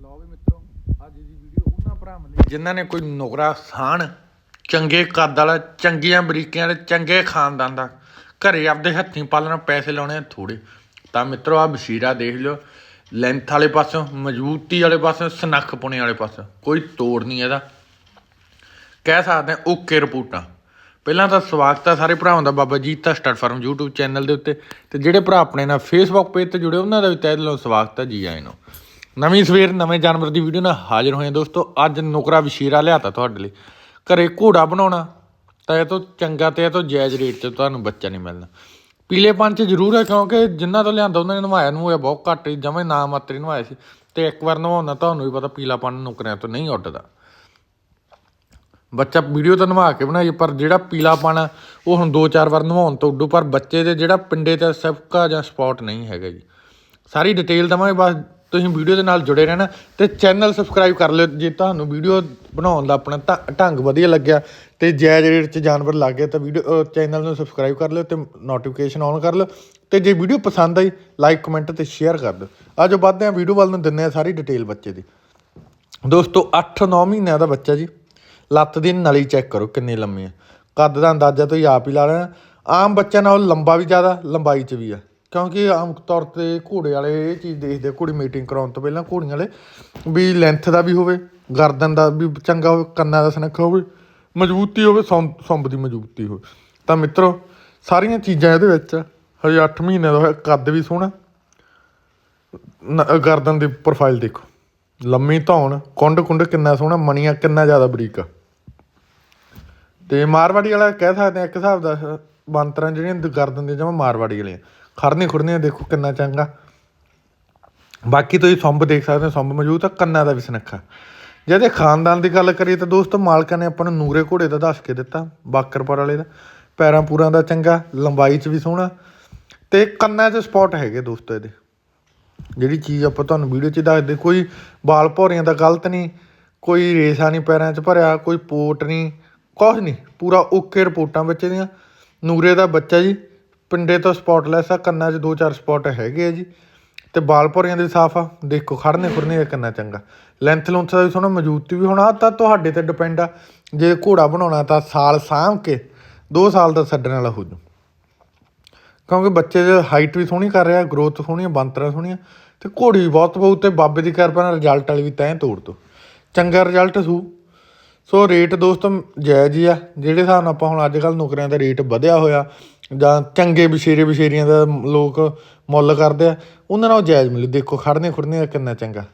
ਲਓ ਵੀ ਮਿੱਤਰੋ, ਅੱਜ ਦੀ ਵੀਡੀਓ ਉਹਨਾਂ ਭਰਾਵਾਂ ਲਈ ਜਿਨ੍ਹਾਂ ਨੇ ਕੋਈ ਨੁਕਰਾ ਸਾਨ ਚੰਗੇ ਕੱਦ ਵਾਲਾ, ਚੰਗੀਆਂ ਬਰੀਕੀਆਂ ਵਾਲੇ, ਚੰਗੇ ਖਾਨਦਾਨ ਦਾ ਘਰੇ ਆਪਦੇ ਹੱਥੀਂ ਪਾਲਣਾ, ਪੈਸੇ ਲਾਉਣੇ ਥੋੜੇ ਤਾਂ ਮਿੱਤਰੋ ਆ ਬਸ਼ੀਰਾ ਦੇਖ ਲਿਓ। ਲੈਂਥ ਵਾਲੇ ਪਾਸੋਂ, ਮਜ਼ਬੂਤੀ ਵਾਲੇ ਪਾਸੋਂ, ਸਨੱਖ ਪੁਣੇ ਵਾਲੇ ਪਾਸੋਂ। ਕੋਈ ਤੋੜ ਨਹੀਂ ਇਹਦਾ। ਕਹਿ ਸਕਦੇ ਹਾਂ ਓਕੇ ਰਿਪੋਰਟਾਂ। ਪਹਿਲਾਂ ਤਾਂ ਸਵਾਗਤ ਹੈ ਸਾਰੇ ਭਰਾਵਾਂ ਦਾ Baba Jeeta start farm YouTube channel ਦੇ ਉੱਤੇ। ਤੇ ਜਿਹੜੇ ਭਰਾ ਆਪਣੇ ਨਾਲ Facebook ਪੇਜ ਤੇ ਜੁੜੇ, ਉਹਨਾਂ ਦਾ ਵੀ ਤਹਿ ਦਿਲੋਂ ਸਵਾਗਤ ਹੈ ਜੀ ਆਇਆਂ ਨੂੰ। ਨਵੀਂ ਸਵੇਰ, ਨਵੇਂ ਜਾਨਵਰ ਦੀ ਵੀਡੀਓ ਨਾਲ ਹਾਜ਼ਰ ਹੋਏ ਦੋਸਤੋ। ਅੱਜ ਨੁਕਰਾ ਵਸ਼ੀਰਾ ਲਿਆਤਾ ਤੁਹਾਡੇ ਲਈ। ਘਰੇ ਘੋੜਾ ਬਣਾਉਣਾ, ਤਾਂ ਇਹ ਤੋਂ ਚੰਗਾ ਤੇ ਇਹ ਤੋਂ ਜਾਇਜ਼ ਰੇਟ 'ਚ ਤੁਹਾਨੂੰ ਬੱਚਾ ਨਹੀਂ ਮਿਲਣਾ। ਪੀਲੇਪਨ 'ਚ ਜ਼ਰੂਰ ਹੈ, ਕਿਉਂਕਿ ਜਿਨ੍ਹਾਂ ਤੋਂ ਲਿਆਂਦਾ ਉਹਨਾਂ ਨੇ ਨਵਾਇਆ ਨੂੰ ਹੋਇਆ ਬਹੁਤ ਘੱਟ ਹੀ ਜਮੇ ਨਾ ਮਾਤਰੀ ਨਵਾਇਆ ਸੀ। ਤੇ ਇੱਕ ਵਾਰ ਨਵਾਉਣਾ, ਤੁਹਾਨੂੰ ਵੀ ਪਤਾ ਪੀਲਾਪਨ ਨੁਕਰਿਆਂ ਤੋਂ ਨਹੀਂ ਉੱਡਦਾ। ਬੱਚਾ ਵੀਡੀਓ ਤਾਂ ਨਵਾ ਕੇ ਬਣਾਈ, ਪਰ ਜਿਹੜਾ ਪੀਲਾਪਨ ਆ, ਉਹ ਹੁਣ ਦੋ ਚਾਰ ਵਾਰ ਨਵਾਉਣ ਤੋਂ ਉੱਡੂ, ਪਰ ਬੱਚੇ ਦੇ ਜਿਹੜਾ ਪਿੰਡੇ ਤੇ ਸਬਕਾ ਜਾਂ ਸਪੌਟ ਨਹੀਂ ਹੈਗਾ ਜੀ। ਸਾਰੀ ਡਿਟੇਲ ਦਵਾਂਗੇ, ਬਸ ਤੁਸੀਂ ਵੀਡੀਓ ਦੇ ਨਾਲ ਜੁੜੇ ਰਹਿਣਾ ਤੇ ਚੈਨਲ ਸਬਸਕ੍ਰਾਈਬ ਕਰ ਲਿਓ। ਜੇ ਤੁਹਾਨੂੰ ਵੀਡੀਓ ਬਣਾਉਣ ਦਾ ਆਪਣਾ ਢ- ਢੰਗ ਵਧੀਆ ਲੱਗਿਆ ਤੇ ਜੈ ਰੇਟ 'ਚ ਜਾਨਵਰ ਲੱਗ ਗਿਆ ਤਾਂ ਵੀਡੀਓ ਚੈਨਲ ਨੂੰ ਸਬਸਕ੍ਰਾਈਬ ਕਰ ਲਿਓ ਤੇ ਨੋਟੀਫਿਕੇਸ਼ਨ ਆਨ ਕਰ ਲਿਓ। ਤੇ ਜੇ ਵੀਡੀਓ ਪਸੰਦ ਆਈ ਲਾਈਕ ਕਮੈਂਟ ਤੇ ਸ਼ੇਅਰ ਕਰ ਦਿਓ। ਆਜੋ ਵੱਧਦੇ ਹਾਂ ਵੀਡੀਓ ਵੱਲ ਨੂੰ, ਦਿੰਦੇ ਆ ਸਾਰੀ ਡਿਟੇਲ ਬੱਚੇ ਦੀ। ਦੋਸਤੋ 8-9 ਮਹੀਨਿਆਂ ਦਾ ਬੱਚਾ ਜੀ। ਲੱਤ ਦੀ ਨਲੀ ਚੈੱਕ ਕਰੋ ਕਿੰਨੀ ਲੰਮੀ ਹੈ ਕੱਦ ਦਾ ਅੰਦਾਜ਼ਾ ਤੁਸੀਂ ਆਪ ਹੀ ਲਾ ਲੈਣਾ। ਆਮ ਬੱਚਿਆਂ ਨਾਲੋਂ ਲੰਬਾ ਵੀ ਜ਼ਿਆਦਾ, ਲੰਬਾਈ 'ਚ ਵੀ ਆ। ਕਿਉਂਕਿ ਆਮ ਤੌਰ ਤੇ ਘੋੜੇ ਵਾਲੇ ਇਹ ਚੀਜ਼ ਦੇਖਦੇ ਘੋੜੀ ਮੀਟਿੰਗ ਕਰਾਉਣ ਤੋਂ ਪਹਿਲਾਂ ਘੋੜੀਆਂ ਵਾਲੇ, ਵੀ ਲੈਂਥ ਦਾ ਵੀ ਹੋਵੇ, ਗਰਦਨ ਦਾ ਵੀ ਚੰਗਾ ਹੋਵੇ, ਕੰਨਾਂ ਦਾ ਸੁਨੱਖਾ ਹੋਵੇ, ਮਜ਼ਬੂਤੀ ਹੋਵੇ, ਸੌਂ- ਸੁੰਬ ਦੀ ਮਜ਼ਬੂਤੀ ਹੋਵੇ। ਤਾਂ ਮਿੱਤਰੋ, ਸਾਰੀਆਂ ਚੀਜ਼ਾਂ ਇਹਦੇ ਵਿੱਚ, ਹਜੇ 8 ਮਹੀਨੇ ਦਾ ਹੋਇਆ, ਕੱਦ ਵੀ ਸੋਹਣਾ ਗਰਦਨ ਦੀ ਪ੍ਰੋਫਾਈਲ ਦੇਖੋ। ਲੰਮੀ ਧੌਣ, ਕੁੰਡ ਕੁੰਡ ਕਿੰਨਾ ਸੋਹਣਾ, ਮਣੀਆਂ ਕਿੰਨਾ ਜ਼ਿਆਦਾ ਬਰੀਕ ਆ। ਤੇ ਮਾਰਵਾੜੀ ਵਾਲਾ ਕਹਿ ਸਕਦੇ ਆ, ਇੱਕ ਹਿਸਾਬ ਦਾ, ਬੰਤਰਾਂ ਜਿਹੜੀਆਂ ਗਰਦਨ ਦੀਆਂ ਜਮਾ ਮਾਰਵਾੜੀ ਵਾਲੀਆਂ। ਖੜਨੇ ਖੁਰਨੀਆਂ ਦੇਖੋ ਕਿੰਨਾ ਚੰਗਾ। ਬਾਕੀ ਤੁਸੀਂ ਸੰਭ ਦੇਖ ਸਕਦੇ ਹੋ, ਸੰਭ ਮੌਜੂਦ ਆ, ਕੰਨਾਂ ਦਾ ਵੀ ਸੁਨੱਖਾ। ਜੇ ਇਹਦੇ ਖਾਨਦਾਨ ਦੀ ਗੱਲ ਕਰੀਏ ਤਾਂ ਦੋਸਤੋ, ਮਾਲਕਾਂ ਨੇ ਆਪਾਂ ਨੂੰ ਨੂਰੇ ਘੋੜੇ ਦਾ ਦੱਸ ਕੇ ਦਿੱਤਾ, ਬਾਕਰਪੁਰ ਵਾਲੇ ਦਾ। ਪੈਰਾਂ ਪੂਰਾਂ ਦਾ ਚੰਗਾ, ਲੰਬਾਈ 'ਚ ਵੀ ਸੋਹਣਾ। ਤੇ ਕੰਨਾਂ 'ਚ ਸਪੌਟ ਹੈਗੇ ਦੋਸਤੋ ਇਹਦੇ। ਜਿਹੜੀ ਚੀਜ਼ ਆਪਾਂ ਤੁਹਾਨੂੰ ਵੀਡੀਓ 'ਚ ਦੱਸਦੇ, ਕੋਈ ਬਾਲ ਭੌਰੀਆਂ ਦਾ ਗਲਤ ਨਹੀਂ, ਕੋਈ ਰੇਸ਼ਾ ਨਹੀਂ ਪੈਰਾਂ 'ਚ ਭਰਿਆ, ਕੋਈ ਪੋਟ ਨਹੀਂ, ਕੁਛ ਨਹੀਂ, ਪੂਰਾ ਓਕੇ ਰਿਪੋਰਟਾਂ ਵਿੱਚ ਇਹਦੀਆਂ। ਨੂਰੇ ਦਾ ਬੱਚਾ ਜੀ ਪਿੰਡੇ ਤੋਂ ਸਪੌਟਲੈਸ ਆ, ਕੰਨਾਂ 'ਚ ਦੋ ਚਾਰ ਸਪੌਟ ਹੈਗੇ ਆ ਜੀ। ਤੇ ਬਾਲ ਭੋਰੀਆਂ ਦੇ ਸਾਫ਼ ਆ, ਦੇਖੋ ਖੜਨੇ ਖੁਰਨੇ ਦਾ ਕਿੰਨਾ ਚੰਗਾ। ਲੈਂਥ ਲੁੰਥ ਦਾ ਵੀ ਸੋਹਣਾ ਮਜ਼ਬੂਤੀ ਵੀ ਹੋਣਾ, ਤਾਂ ਤੁਹਾਡੇ ਤੇ ਡਿਪੈਂਡ ਆ। ਜੇ ਘੋੜਾ ਬਣਾਉਣਾ ਤਾਂ ਸਾਲ ਸਾਂਭ ਕੇ 2 ਸਾਲ ਦਾ ਛੱਡਣ ਵਾਲਾ ਹੋ ਜੂ। ਕਿਉਂਕਿ ਬੱਚੇ ਦੀ ਹਾਈਟ ਵੀ ਸੋਹਣੀ ਕਰ ਰਿਹਾ ਗਰੋਥ ਸੋਹਣੀ ਆ ਸੋਹਣੀ ਸੋਹਣੀਆਂ। ਤੇ ਘੋੜੀ ਵੀ ਬਹੁਤ ਬਹੁਤ ਤੇ ਬਾਬੇ ਦੀ ਕਿਰਪਾ ਨਾਲ ਰਿਜ਼ਲਟ ਵਾਲੀ ਵੀ ਤੈਂ ਤੋੜ ਦੋ। ਚੰਗਾ ਰਿਜ਼ਲਟ ਸੂ। ਸੋ ਰੇਟ ਦੋਸਤੋ, ਜਾਇਜ਼ ਹੀ ਆ। ਜਿਹੜੇ ਹਿਸਾਬ ਨਾਲ ਆਪਾਂ ਹੁਣ ਅੱਜ ਕੱਲ ਨੌਕਰੀਆਂ ਦਾ ਰੇਟ ਵਧਿਆ ਹੋਇਆ ਜਾਂ ਚੰਗੇ ਵਿਸ਼ੇਰੇ ਵਿਸ਼ੇਰੀਆਂ ਦਾ ਲੋਕ ਮੁੱਲ ਕਰਦੇ ਆ, ਉਹਨਾਂ ਨਾਲ ਜਾਇਜ਼ ਮਿਲੇ। ਦੇਖੋ ਖੜਨੇ ਖੁਰਨੇ ਦਾ ਕਿੰਨਾ ਚੰਗਾ।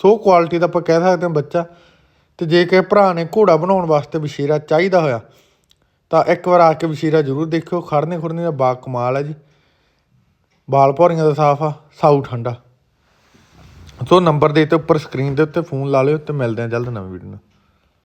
ਸੋ ਕੁਆਲਿਟੀ ਦਾ ਆਪਾਂ ਕਹਿ ਸਕਦੇ ਹਾਂ ਬੱਚਾ। ਤੇ ਜੇ ਕਿਸੇ ਭਰਾ ਨੇ ਘੋੜਾ ਬਣਾਉਣ ਵਾਸਤੇ ਵਿਸ਼ੇਰਾ ਚਾਹੀਦਾ ਹੋਇਆ, ਤਾਂ ਇੱਕ ਵਾਰ ਆ ਕੇ ਵਸ਼ੀਰਾ ਜ਼ਰੂਰ ਦੇਖਿਓ। ਖੜਨੇ ਖੁਰਨੇ ਦਾ ਬਾ ਕਮਾਲ ਹੈ ਜੀ। ਬਾਲ ਭੌਰੀਆਂ ਦਾ ਸਾਫ਼ ਆ, ਸਾਊ ਠੰਡਾ। ਸੋ ਨੰਬਰ ਦੇ ਤੇ ਉੱਪਰ ਸਕਰੀਨ ਦੇ ਉੱਤੇ ਫੋਨ ਲਾ ਲਿਓ ਤੇ ਮਿਲਦੇ ਆ ਜਲਦ ਨਵੀਂ ਵੀਡੀਓ ਨਾਲ।